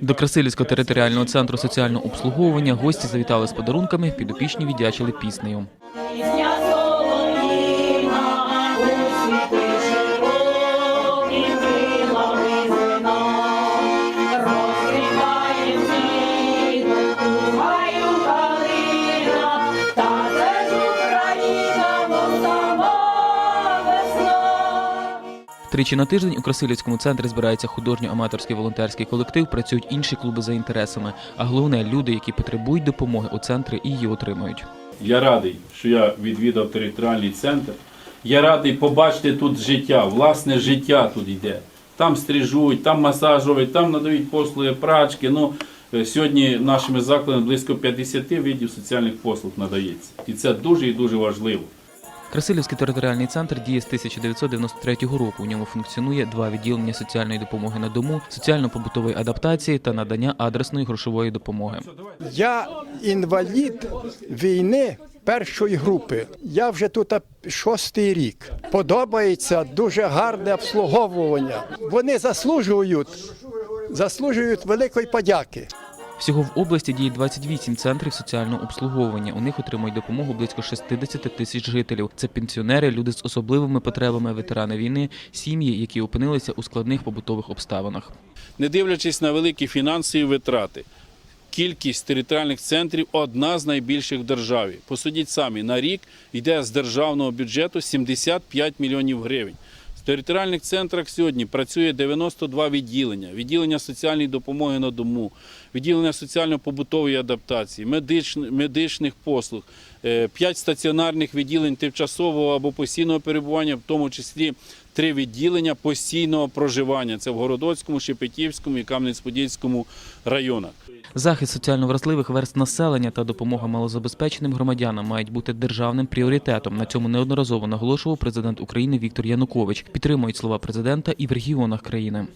До Красилівського територіального центру соціального обслуговування гості завітали з подарунками, підопічні віддячили піснею. Тричі на тиждень у Красилівському центрі збирається художньо-аматорський волонтерський колектив, працюють інші клуби за інтересами. А головне, люди, які потребують допомоги у центрі і її отримують. Я радий, що я відвідав територіальний центр. Я радий побачити тут життя, власне життя тут йде. Там стрижуть, там масажують, там надають послуги прачки. Ну, е, сьогодні нашими закладами близько 50 видів соціальних послуг надається. І це дуже і дуже важливо. Красилівський територіальний центр діє з 1993 року. У ньому функціонує два відділення соціальної допомоги на дому, соціально-побутової адаптації та надання адресної грошової допомоги. Я інвалід війни першої групи. Я вже тут шостий рік. Подобається дуже гарне обслуговування. Вони заслужують, заслужують великої подяки. Всього в області діє 28 центрів соціального обслуговування. У них отримують допомогу близько 60 тисяч жителів. Це пенсіонери, люди з особливими потребами, ветерани війни, сім'ї, які опинилися у складних побутових обставинах. Не дивлячись на великі фінансові витрати, кількість територіальних центрів одна з найбільших в державі. Посудіть самі, на рік йде з державного бюджету 75 мільйонів гривень. В територіальних центрах сьогодні працює 92 відділення: відділення соціальної допомоги на дому, відділення соціально-побутової адаптації, медичних послуг, 5 стаціонарних відділень тимчасового або постійного перебування, в тому числі три відділення постійного проживання. Це в Городоцькому, Шепетівському і Кам'янець-Подільському районах. Захист соціально вразливих верст населення та допомога малозабезпеченим громадянам мають бути державним пріоритетом. На цьому неодноразово наголошував президент України Віктор Янукович. Підтримують слова президента і в регіонах країни.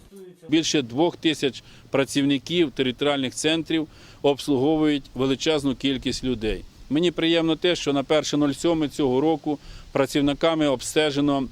Більше двох тисяч працівників територіальних центрів обслуговують величезну кількість людей. Мені приємно те, що на 1.07 цього року працівниками обстежено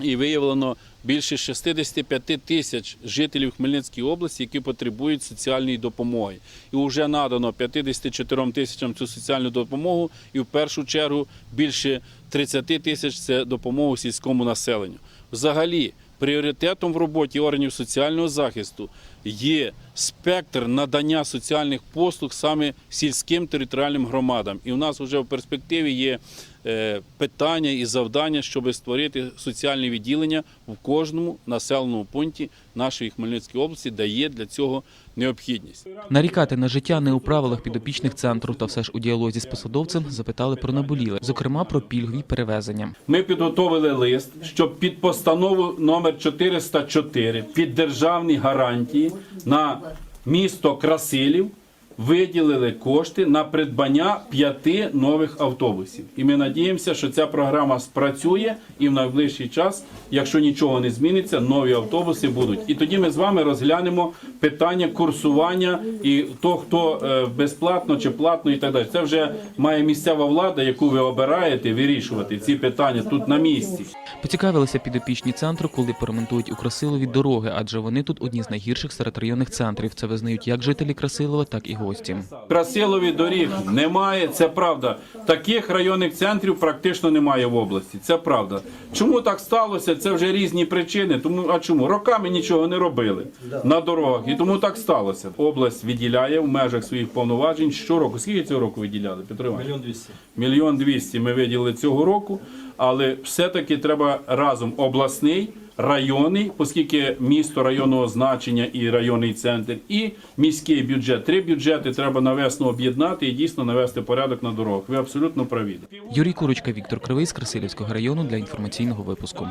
і виявлено більше 65 тисяч жителів Хмельницької області, які потребують соціальної допомоги. І вже надано 54 тисячам цю соціальну допомогу, і в першу чергу більше 30 тисяч це допомога сільському населенню. Взагалі, пріоритетом в роботі органів соціального захисту є спектр надання соціальних послуг саме сільським територіальним громадам. І в нас вже в перспективі є е, питання і завдання, щоб створити соціальне відділення в кожному населеному пункті нашої Хмельницької області, де є для цього необхідність. Нарікати на життя не у правилах підопічних центру, та все ж у діалозі з посадовцем запитали про наболіле, зокрема про пільгові перевезення. Ми підготовили лист, щоб під постанову номер 404 під державні гарантії на місто Красилів виділили кошти на придбання п'яти нових автобусів. І ми надіємося, що ця програма спрацює і в найближчий час, якщо нічого не зміниться, нові автобуси будуть. І тоді ми з вами розглянемо питання курсування і то, хто е, безплатно чи платно, і так далі. Це вже має місцева влада, яку ви обираєте, вирішувати ці питання тут на місці. Поцікавилися підопічні центру, коли поремонтують у Красилові дороги, адже вони тут одні з найгірших серед районних центрів. Це визнають як жителі Красилова, так і гості. Красилові доріг немає, це правда. Таких районних центрів практично немає в області. Це правда. Чому так сталося? Це вже різні причини. Тому а чому роками нічого не робили на дорогах, і тому так сталося. Область виділяє в межах своїх повноважень щороку. Скільки цього року виділяли? Петро Іванович? Мільйон двісті. Мільйон двісті ми виділили цього року, але все-таки треба разом обласний, районний, оскільки місто районного значення і районний центр, і міський бюджет. Три бюджети треба навесно об'єднати і дійсно навести порядок на дорогах. Ви абсолютно праві. Юрій Курочка, Віктор Кривий з Красилівського району для інформаційного випуску.